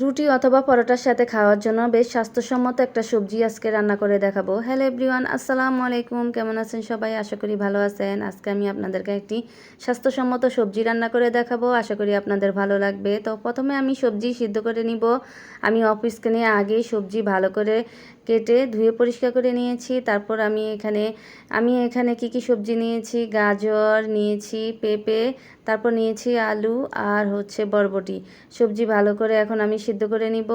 রুটি অথবা পরোটার সাথে খাওয়ার জন্য বেশ স্বাস্থ্যসম্মত একটা সবজি আজকে রান্না করে দেখাবো। হ্যালো এভরিওয়ান আসসালামু আলাইকুম। কেমন আছেন সবাই? আশা করি ভালো আছেন। আজকে আমি আপনাদেরকে একটি স্বাস্থ্যসম্মত সবজি রান্না করে দেখাবো। আশা করি আপনাদের ভালো লাগবে। তো প্রথমে আমি সবজি সিদ্ধ করে নিব। আমি অফিসকে নিয়ে আগেই সবজি ভালো করে কেটে ধুয়ে পরিষ্কার করে নিয়েছি। তারপর আমি এখানে আমি এখানে কি কি সবজি নিয়েছি? গাজর নিয়েছি, পেঁপে, তারপর নিয়েছি আলু আর হচ্ছে বরবটি। সবজি ভালো করে এখন আমি সিদ্ধ করে নিব।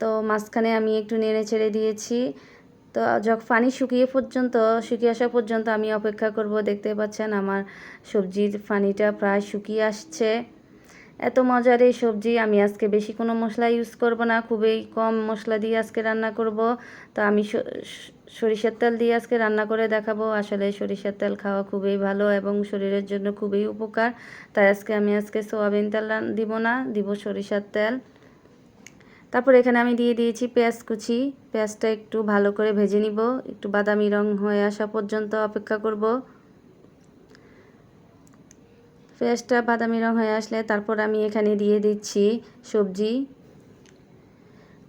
তো মাঝখানে আমি একটু নেড়ে ছেড়ে দিয়েছি। তো যখন পানি শুকিয়ে পর্যন্ত, শুকিয়ে আসা পর্যন্ত আমি অপেক্ষা করব। দেখতে পাচ্ছেন আমার সবজির পানিটা প্রায় শুকিয়ে আসছে। এত মজার এই সবজি, আমি আজকে বেশি কোনো মশলা ইউজ করব না। খুবই কম মশলা দিয়ে আজকে রান্না করব। তো আমি সরিষার তেল দিয়ে আজকে রান্না করে দেখাবো। আসলে সরিষার তেল খাওয়া খুবই ভালো এবং শরীরের জন্য খুবই উপকার। তাই আজকে আমি আজকে সোয়াবিন তেল দিব না, দিব সরিষার তেল। তারপর এখানে আমি দিয়ে দিয়েছি পেঁয়াজ কুচি। পেঁয়াজটা একটু ভালো করে ভেজে নিব। একটু বাদামি রং হয়ে আসা পর্যন্ত অপেক্ষা করব। পেঁয়াজটা বাদামি রং হয়ে আসলে তারপর আমি এখানে দিয়ে দিচ্ছি সবজি।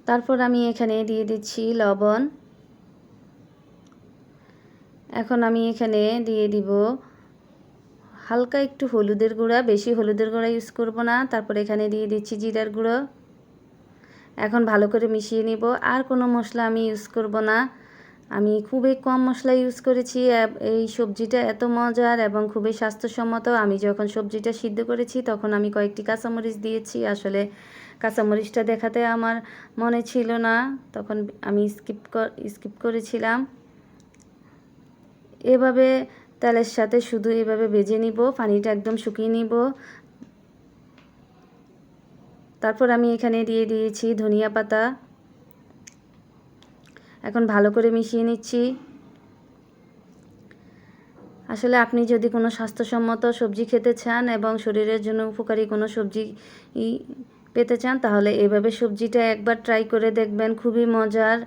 তারপর আমি এখানে দিয়ে দিচ্ছি লবণ। এখন আমি এখানে দিয়ে দিব হালকা একটু হলুদের গুঁড়া। বেশি হলুদের গুঁড়া ইউজ করব না। তারপর এখানে দিয়ে দিচ্ছি জিরার গুঁড়ো। এখন ভালো করে মিশিয়ে নিব। আর কোনো মশলা আমি ইউজ করব না। আমি খুবই কম মশলা ইউজ করেছি। এই সবজিটা এত মজার এবং খুবই স্বাস্থ্যসম্মত। আমি যখন সবজিটা সিদ্ধ করেছি, তখন আমি কয়েকটি কাঁচামরিচ দিয়েছি। আসলে কাঁচামরিচটা দেখাতে আমার মনে ছিল না। তখন আমি স্কিপ স্কিপ করেছিলাম। এভাবে তেলের সাথে শুধু এভাবে ভেজে নিব। পানিটা একদম শুকিয়ে নিব। তারপর আমি এখানে দিয়ে দিয়েছি ধনিয়া পাতা। এখন ভালো করে মিশিয়ে নিচ্ছি। আসলে আপনি যদি কোনো স্বাস্থ্যসম্মত সবজি খেতে চান এবং শরীরের জন্য উপকারী কোনো সবজি পেতে চান, তাহলে এভাবে সবজিটা একবার ট্রাই করে দেখবেন। খুবই মজার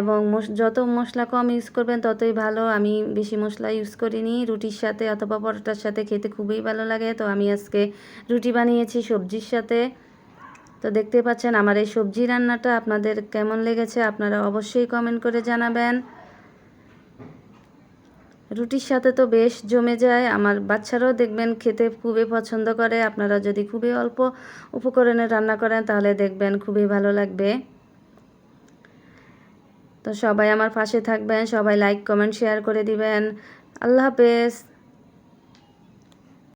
এবং যত মশলা কম ইউজ করবেন, ততই ভালো। আমি বেশি মশলা ইউজ করিনি। রুটির সাথে অথবা পরোটার সাথে খেতে খুবই ভালো লাগে। তো আমি আজকে রুটি বানিয়েছি সবজির সাথে। তো দেখতে পাচ্ছেন আমার এই সবজি রান্নাটা আপনাদের কেমন লেগেছে আপনারা অবশ্যই কমেন্ট করে জানাবেন। রুটির সাথে তো বেশ জমে যায়, আমার বাচ্চারাও দেখবেন খেতে খুবই পছন্দ করে, আপনারা যদি খুবই অল্প উপকরণে রান্না করেন তাহলে দেখবেন খুবই ভালো লাগবে। তো সবাই আমার পাশে থাকবেন, সবাই লাইক কমেন্ট শেয়ার করে দিবেন। আল্লাহ হাফেজ।